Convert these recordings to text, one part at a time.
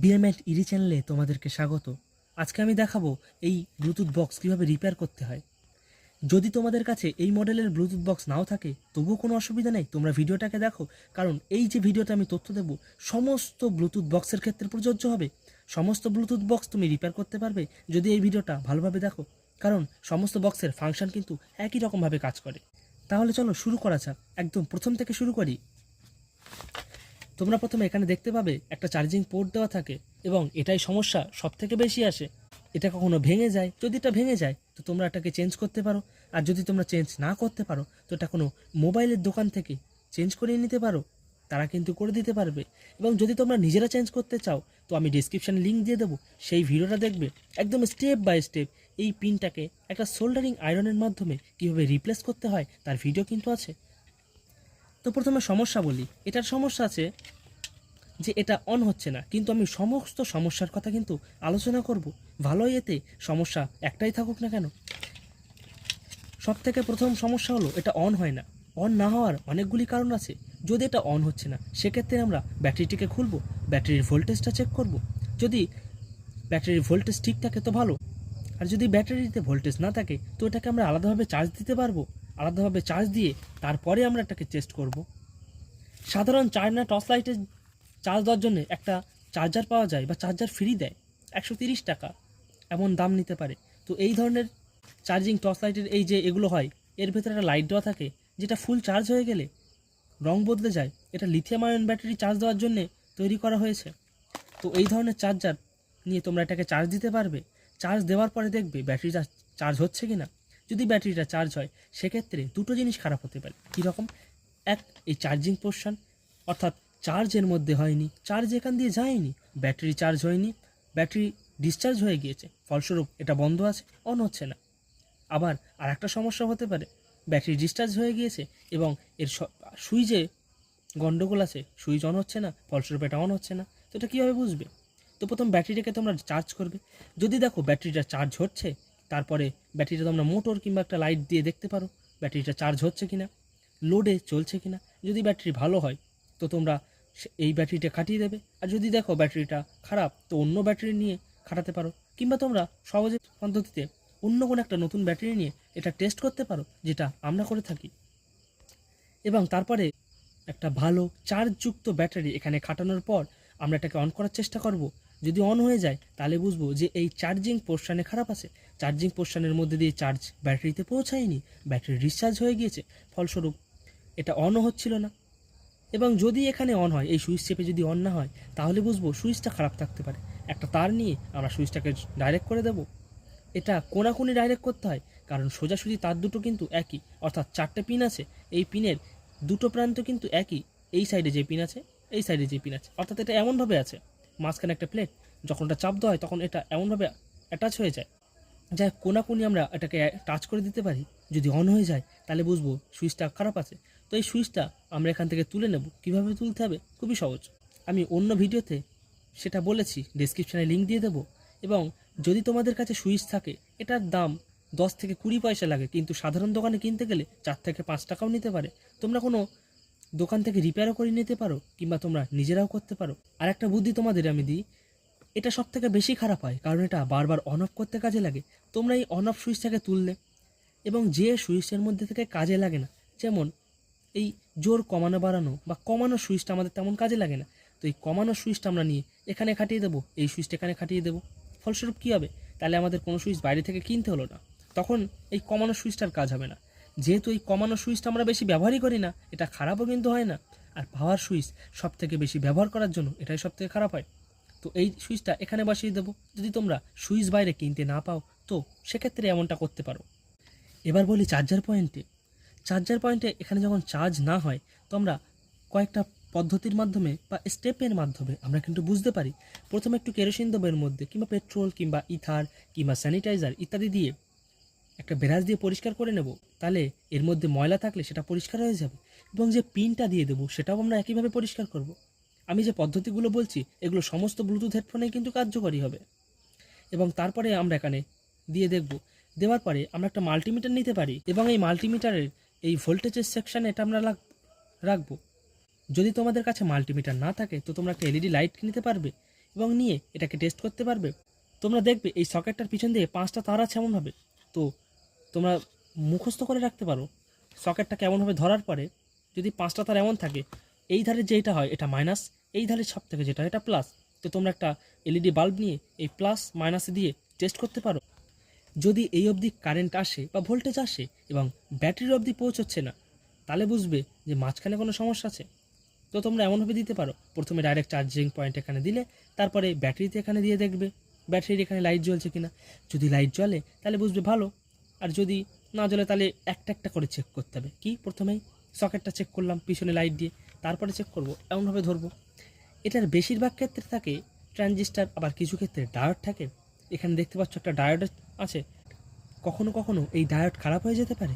বিএমএড ED চ্যানেলে তোমাদেরকে স্বাগত। আজকে আমি দেখাবো এই ব্লুটুথ বক্স কীভাবে রিপেয়ার করতে হয়। যদি তোমাদের কাছে এই মডেলের ব্লুটুথ বক্স নাও থাকে, তবুও কোনো অসুবিধা নেই, তোমরা ভিডিওটাকে দেখো, কারণ এই যে ভিডিওটা আমি তথ্য দেবো, সমস্ত ব্লুটুথ বক্সের ক্ষেত্রে প্রযোজ্য হবে। সমস্ত ব্লুটুথ বক্স তুমি রিপেয়ার করতে পারবে যদি এই ভিডিওটা ভালোভাবে দেখো, কারণ সমস্ত বক্সের ফাংশন কিন্তু একই রকমভাবে কাজ করে। তাহলে চলো শুরু করা যাক। একদম প্রথম থেকে শুরু করি। তোমরা প্রথমে এখানে দেখতে পাবে একটা চার্জিং পোর্ট দেওয়া থাকে এবং এটাই সমস্যা সব থেকে বেশি আসে। এটা কখনো ভেঙে যায়। যদি এটা ভেঙে যায়, তো তোমরা এটাকে চেঞ্জ করতে পারো। আর যদি তোমরা চেঞ্জ না করতে পারো, তো এটা কোনো মোবাইলের দোকান থেকে চেঞ্জ করিয়ে নিতে পারো। তারা কিন্তু করে দিতে পারবে। এবং যদি তোমরা নিজেরা চেঞ্জ করতে চাও, তো আমি ডিসক্রিপশানে লিঙ্ক দিয়ে দেবো। সেই ভিডিওটা দেখবে একদম স্টেপ বাই স্টেপ এই পিনটাকে একটা সোল্ডারিং আয়রনের মাধ্যমে কীভাবে রিপ্লেস করতে হয়, তার ভিডিও কিন্তু আছে। তো প্রথমে সমস্যা বলি। এটার সমস্যা আছে যে এটা অন হচ্ছে না। কিন্তু আমি সমস্ত সমস্যার কথা কিন্তু আলোচনা করব। ভালোই এতে সমস্যা একটাই থাকুক না কেন? সব থেকে প্রথম সমস্যা হলো, এটা অন হয় না। অন না হওয়ার অনেকগুলি কারণ আছে। যদি এটা অন হচ্ছে না, সেক্ষেত্রে আমরা ব্যাটারিটিকে খুলবো, ব্যাটারির ভোল্টেজটা চেক করব। যদি ব্যাটারির ভোল্টেজ ঠিক থাকে তো ভালো। আর যদি ব্যাটারিতে ভোল্টেজ না থাকে, তো এটাকে আমরা আলাদাভাবে চার্জ দিতে পারব। আলাদাভাবে চার্জ দিয়ে তারপরে আমরা এটাকে টেস্ট করব। সাধারণ চায়না টর্চ লাইটের চার্জ দেওয়ার জন্য একটা চার্জার পাওয়া যায় বা চার্জার ফ্রি দেয়, একশো তিরিশ টাকা, এমন দাম নিতে পারে। তো এই ধরনের চার্জিং টর্চ লাইটের এই যে এগুলো হয়, এর ভেতরে একটা লাইট দেওয়া থাকে, যেটা ফুল চার্জ হয়ে গেলে রং বদলে যায়। এটা লিথিয়াম আয়ন ব্যাটারি চার্জ দেওয়ার জন্য তৈরি করা হয়েছে। তো এই ধরনের চার্জার নিয়ে তোমরা এটাকে চার্জ দিতে পারবে। চার্জ দেওয়ার পরে দেখবে ব্যাটারিটা চার্জ হচ্ছে কি না যদি ব্যাটারিটা চার্জ হয়, সেক্ষেত্রে দুটো জিনিস খারাপ হতে পারে। কীরকম এক, এই চার্জিং পোর্শন অর্থাৎ চার্জের মধ্যে হয়নি চার্জ এখান দিয়ে যায়নি, ব্যাটারি চার্জ হয়নি, ব্যাটারি ডিসচার্জ হয়ে গিয়েছে, ফলস্বরূপ এটা বন্ধ আছে অন হচ্ছে না। আবার আর একটা সমস্যা হতে পারে, ব্যাটারি ডিসচার্জ হয়ে গিয়েছে এবং এর সুইচে গন্ডগোল আছে সুইচ অন হচ্ছে না, ফলস্বরূপ এটা অন হচ্ছে না, তো এটা কীভাবে বুঝবে? তো প্রথম ব্যাটারিটাকে তোমরা চার্জ করবে। যদি দেখো ব্যাটারিটা চার্জ হচ্ছে তারপরে ব্যাটারিটা তোমরা মোটর কিংবা একটা লাইট দিয়ে দেখতে পারো, ব্যাটারিটা চার্জ হচ্ছে কিনা লোডে চলছে কিনা। যদি ব্যাটারি ভালো হয়, তো তোমরা এই ব্যাটারিটা কাটিয়ে দেবে। আর যদি দেখো ব্যাটারিটা খারাপ, তো অন্য ব্যাটারি নিয়ে খাটাতে পারো। কিংবা তোমরা সহজে পদ্ধতিতে অন্য কোনো একটা নতুন ব্যাটারি নিয়ে এটা টেস্ট করতে পারো, যেটা আমরা করে থাকি। এবং তারপরে একটা ভালো চার্জযুক্ত ব্যাটারি এখানে খাটানোর পর আমরা এটাকে অন করার চেষ্টা করব। যদি অন হয়ে যায়, তাহলে বুঝব যে এই চার্জিং পোর্শানে খারাপ আছে। চার্জিং পোর্শানের মধ্যে দিয়ে চার্জ ব্যাটারিতে পৌঁছায়নি, ব্যাটারি রিচার্জ হয়ে গিয়েছে, ফলস্বরূপ এটা অনও হচ্ছিল না। এবং যদি এখানে অন হয়, এই সুইচ চেপে যদি অন না হয়, তাহলে বুঝব সুইচটা খারাপ থাকতে পারে। একটা তার নিয়ে আমরা সুইচটাকে ডাইরেক্ট করে দেব। এটা কোনাকুনি ডাইরেক্ট করতে হয়, কারণ সোজাসুজি তার দুটো কিন্তু একই। অর্থাৎ চারটে পিন আছে, এই পিনের দুটো প্রান্ত কিন্তু একই। এই সাইডে যে পিন আছে, এই সাইডে যে পিন আছে। অর্থাৎ এটা এমনভাবে আছে। মাঝখানে একটা প্লেট যখন এটা চাপ দেওয়া হয়, তখন এটা এমনভাবে অ্যাটাচ হয়ে যায়, যাই কোনাকুনি আমরা এটাকে টাচ করে দিতে পারি। যদি অন হয়ে যায়, তাহলে বুঝব সুইচটা খারাপ আছে। তো এই সুইচটা আমরা এখান থেকে তুলে নেব। কীভাবে তুলতে হবে? খুবই সহজ। আমি অন্য ভিডিওতে সেটা বলেছি ডেসক্রিপশানে লিঙ্ক দিয়ে দেবো। এবং যদি তোমাদের কাছে সুইচ থাকে, এটার দাম দশ থেকে কুড়ি পয়সা লাগে, কিন্তু সাধারণ দোকানে কিনতে গেলে চার থেকে পাঁচ টাকাও নিতে পারে। তোমরা কোনো দোকান থেকে রিপেয়ারও করে নিতে পারো, কিংবা তোমরা নিজেরাও করতে পারো। আর একটা বুদ্ধি তোমাদের আমি দিই, এটা সব থেকে বেশি খারাপ হয়, কারণ এটা বারবার অন অফ করতে কাজে লাগে। তোমরা এই অন অফ সুইচটাকে তুললে, এবং যে সুইচের মধ্যে থেকে কাজে লাগে না, যেমন এই জোর কমানো বাড়ানো বা কমানো সুইচটা আমাদের তেমন কাজে লাগে না, তো এই কমানো সুইচটা আমরা নিয়ে এখানে খাটিয়ে দেবো, এই সুইচটা এখানে খাটিয়ে দেবো। ফলস্বরূপ কী হবে? তাহলে আমাদের কোনো সুইচ বাইরে থেকে কিনতে হলো না, তখন এই কমানো সুইচটার কাজ হবে না। যেহেতু এই কমানো সুইচটা আমরা বেশি ব্যবহারই করি না, এটা খারাপও কিন্তু হয় না। আর পাওয়ার সুইচ সব থেকে বেশি ব্যবহার করার জন্য এটাই সব থেকে খারাপ হয়। তো এই সুইচটা এখানে বসিয়ে দেবো। যদি তোমরা সুইচ বাইরে কিনতে না পাও, তো সেক্ষেত্রে এমনটা করতে পারো। এবার বলি চার্জার পয়েন্টে চার্জার পয়েন্টে এখানে যখন চার্জ না হয় তোমরা কয়েকটা পদ্ধতির মাধ্যমে বা স্টেপের মাধ্যমে আমরা কিন্তু বুঝতে পারি। প্রথমে একটু কেরোসিন দেবো এর মধ্যে কিংবা পেট্রোল কিংবা ইথার কিংবা স্যানিটাইজার ইত্যাদি দিয়ে একটা ব্রাশ দিয়ে পরিষ্কার করে নেব, তাহলে এর মধ্যে ময়লা থাকলে সেটা পরিষ্কার হয়ে যাবে এবং যে পিনটা দিয়ে দেবো সেটাও আমরা একইভাবে পরিষ্কার করব। আমি যে পদ্ধতিগুলো বলছি, এগুলো সমস্ত ব্লুটুথ হেডফোনেই কিন্তু কার্যকরী হবে। এবং তারপরে আমরা এখানে দিয়ে দেখব, দেওয়ার পরে আমরা একটা মাল্টিমিটার নিতে পারি এবং এই মাল্টিমিটারের এই ভোল্টেজের সেকশানে এটা আমরা রাখ- রাখব। যদি তোমাদের কাছে মাল্টিমিটার না থাকে, তো তোমরা একটা এলইডি লাইট কিনতে পারবে এবং নিয়ে এটাকে টেস্ট করতে পারবে। তোমরা দেখবে এই সকেটটার পিছন দিয়ে পাঁচটা তার আছে এমনভাবে। তো তোমরা মুখস্থ করে রাখতে পারো। সকেটটা কেমনভাবে ধরার পরে যদি পাঁচটা তার এমন থাকে, এই ধারে যেটা হয় এটা মাইনাস এই ধারে সব থেকে যেটা এটা প্লাস তো তোমরা একটা এলইডি বাল্ব নিয়ে এই প্লাস মাইনাসে দিয়ে টেস্ট করতে পারো। যদি এই অবধি কারেন্ট আসে বা ভোল্টেজ আসে এবং ব্যাটারির অবধি পৌঁছচ্ছে না, তাহলে বুঝবে যে মাঝখানে কোনো সমস্যা আছে। তো তোমরা এমনভাবে দিতে পারো। প্রথমে ডাইরেক্ট চার্জিং পয়েন্ট এখানে দিলে, তারপরে ব্যাটারিতে এখানে দিয়ে দেখবে ব্যাটারির এখানে লাইট জ্বলছে কিনা। যদি লাইট জ্বলে, তাহলে বুঝবে ভালো। আর যদি না জ্বলে তাহলে একটা একটা করে চেক করতে হবে। কি? প্রথমেই সকেটটা চেক করলাম, পিছনে লাইট দিয়ে, তারপরে চেক করব, এমনভাবে ধরবো। এটার বেশিরভাগ ক্ষেত্রে থাকে ট্রানজিস্টার আবার কিছু ক্ষেত্রে ডায়োড থাকে। এখানে দেখতে পাচ্ছ একটা ডায়োড আছে। কখনো কখনো এই ডায়োড খারাপ হয়ে যেতে পারে।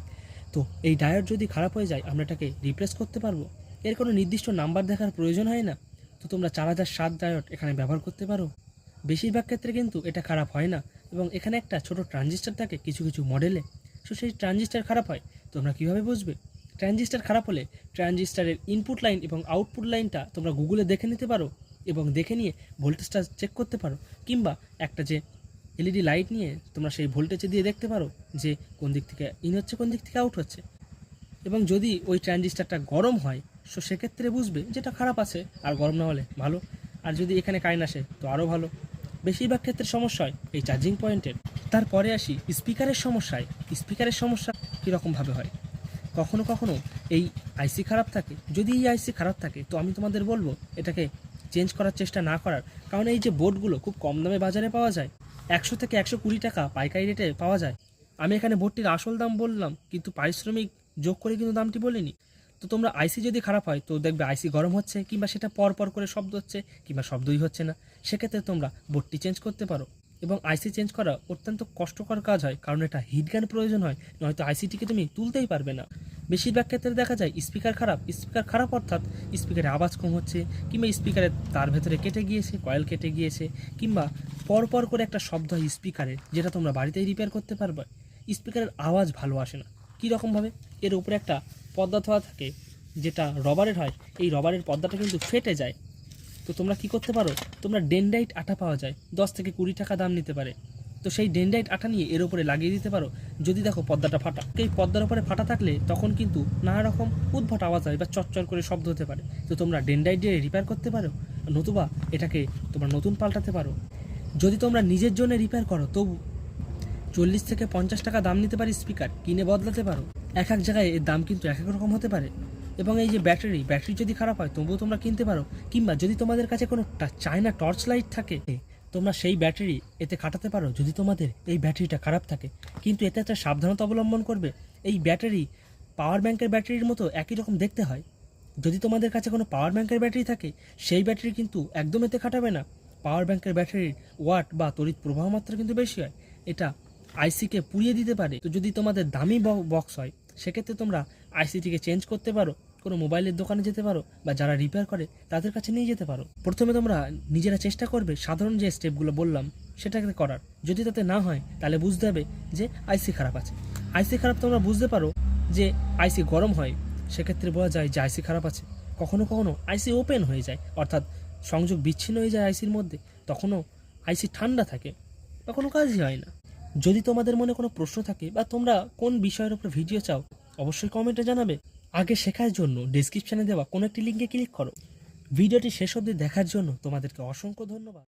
তো এই ডায়োড যদি খারাপ হয়ে যায়, আমরা এটাকে রিপ্লেস করতে পারব। এর কোনো নির্দিষ্ট নাম্বার দেখার প্রয়োজন হয় না। তো তোমরা চার হাজার সাত ডায়োড এখানে ব্যবহার করতে পারো। বেশিরভাগ ক্ষেত্রে কিন্তু এটা খারাপ হয় না। এবং এখানে একটা ছোট ট্রানজিস্টার থাকে কিছু কিছু মডেলে। সো সেই ট্রানজিস্টার খারাপ হয়, তোমরা কীভাবে বুঝবে? ট্রানজিস্টার খারাপ হলে ট্রানজিস্টারের ইনপুট লাইন এবং আউটপুট লাইনটা তোমরা গুগলে দেখে নিতে পারো এবং দেখে নিয়ে ভোল্টেজটা চেক করতে পারো। কিংবা একটা যে এলইডি লাইট নিয়ে তোমরা সেই ভোল্টেজে দিয়ে দেখতে পারো যে কোন দিক থেকে ইন হচ্ছে, কোন দিক থেকে আউট হচ্ছে। এবং যদি ওই ট্রানজিস্টারটা গরম হয় সো সেক্ষেত্রে বুঝবে যেটা খারাপ আছে, আর গরম না হলে ভালো। আর যদি এখানে কারেন্ট আসে, তো আরও ভালো। বেশিরভাগ ক্ষেত্রে সমস্যা হয় এই চার্জিং পয়েন্টের তারপরে আসি স্পিকারের সমস্যায়। স্পিকারের সমস্যা কীরকমভাবে হয়? কখনো কখনো এই আইসি খারাপ থাকে। যদি এই আইসি খারাপ থাকে, তো আমি তোমাদের বলব এটাকে চেঞ্জ করার চেষ্টা না করার। কারণ এই যে বোর্ডগুলো খুব কম দামে বাজারে পাওয়া যায়, একশো থেকে একশো কুড়ি টাকা পাইকারি রেটে পাওয়া যায়। আমি এখানে বোর্ডটির আসল দাম বললাম, কিন্তু পারিশ্রমিক যোগ করে কিন্তু দামটি বলিনি। তো তোমরা আইসি যদি খারাপ হয়, তো দেখবে আইসি গরম হচ্ছে, কিংবা সেটা পর পর করে শব্দ হচ্ছে, কিংবা শব্দই হচ্ছে না। সেক্ষেত্রে তোমরা বোর্ডটি চেঞ্জ করতে পারো এবং আইসি চেঞ্জ করা অত্যন্ত কষ্টকর কাজ হয়, কারণ এটা হিট গান প্রয়োজন হয়, নয়তো আইসিটিকে তুমি তুলতেই পারবে না। বেশিরভাগ ক্ষেত্রে দেখা যায় স্পিকার খারাপ স্পিকার খারাপ অর্থাৎ স্পিকারে আওয়াজ কম হচ্ছে, কিংবা স্পিকারের তার ভেতরে কেটে গিয়েছে কয়েল কেটে গিয়েছে, কিংবা পরপর করে একটা শব্দ হয় স্পিকারের যেটা তোমরা বাড়িতেই রিপেয়ার করতে পারবে। স্পিকারের আওয়াজ ভালো আসে না। কী রকমভাবে এর উপরে একটা পর্দা থোয়া থাকে, যেটা রবারের হয়, এই রবারের পর্দাটা কিন্তু ফেটে যায়। তো তোমরা কি করতে পারো? তোমরা ডেন্ডাইট আটা পাওয়া যায়, দশ থেকে কুড়ি টাকা দাম নিতে পারে। তো সেই ডেন্ডাইট আটা নিয়ে এর উপরে লাগিয়ে দিতে পারো। যদি দেখো পর্দাটা ফাটা এই পর্দার উপরে ফাটা থাকলে তখন কিন্তু নানা রকম উদ্ভট আওয়াজ হয় বা চটচর করে শব্দ হতে পারে। তো তোমরা ডেন্ডাইট দিয়ে রিপেয়ার করতে পারো, নতুবা এটাকে তোমরা নতুন পাল্টাতে পারো। যদি তোমরা নিজের জন্য রিপেয়ার করো, তবু চল্লিশ থেকে পঞ্চাশ টাকা দাম নিতে পারি স্পিকার কিনে বদলাতে পারো। এক এক জায়গায় এর দাম কিন্তু এক এক রকম হতে পারে। এবং এই যে ব্যাটারি ব্যাটারি যদি খারাপ হয়, তবুও তোমরা কিনতে পারো। কিংবা যদি তোমাদের কাছে কোনো চায়না টর্চ লাইট থাকে, তোমরা সেই ব্যাটারি এতে কাটাতে পারো। যদি তোমাদের এই ব্যাটারিটা খারাপ থাকে, কিন্তু এতে একটা সাবধানতা অবলম্বন করবে। এই ব্যাটারি পাওয়ার ব্যাংকের ব্যাটারির মতো একই রকম দেখতে হয়। যদি তোমাদের কাছে কোনো পাওয়ার ব্যাংকের ব্যাটারি থাকে, সেই ব্যাটারি কিন্তু একদম এতে খাটাবে না। পাওয়ার ব্যাংকের ব্যাটারির ওয়াট বা তড়িৎ প্রবাহ মাত্রা কিন্তু বেশি হয়। এটা আইসিকে পুড়িয়ে দিতে পারে। তো যদি তোমাদের দামি বক্স হয় সেক্ষেত্রে তোমরা আইসিটিকে চেঞ্জ করতে পারো, কোনো মোবাইলের দোকানে যেতে পারো, বা যারা রিপেয়ার করে তাদের কাছে নিয়ে যেতে পারো। প্রথমে তোমরা নিজেরা চেষ্টা করবে সাধারণ যে স্টেপগুলো বললাম, সেটাকে করার। যদি তাতে না হয়, তাহলে বুঝতে হবে যে আইসি খারাপ আছে। আইসি খারাপ তোমরা বুঝতে পারো যে আইসি গরম হয়, সেক্ষেত্রে বলা যায় যে আইসি খারাপ আছে। কখনো কখনো আইসি ওপেন হয়ে যায়, অর্থাৎ সংযোগ বিচ্ছিন্ন হয়ে যায় আইসির মধ্যে। তখনও আইসি ঠান্ডা থাকে বা কোনো কাজই হয় না। যদি তোমাদের মনে কোনো প্রশ্ন থাকে বা তোমরা কোন বিষয়ের উপর ভিডিও চাও, অবশ্যই কমেন্টে জানাবে। আগে শেখার জন্য ডিসক্রিপশানে দেওয়া কোনো একটি লিঙ্কে ক্লিক করো। ভিডিওটি শেষ অবধি দেখার জন্য তোমাদেরকে অসংখ্য ধন্যবাদ।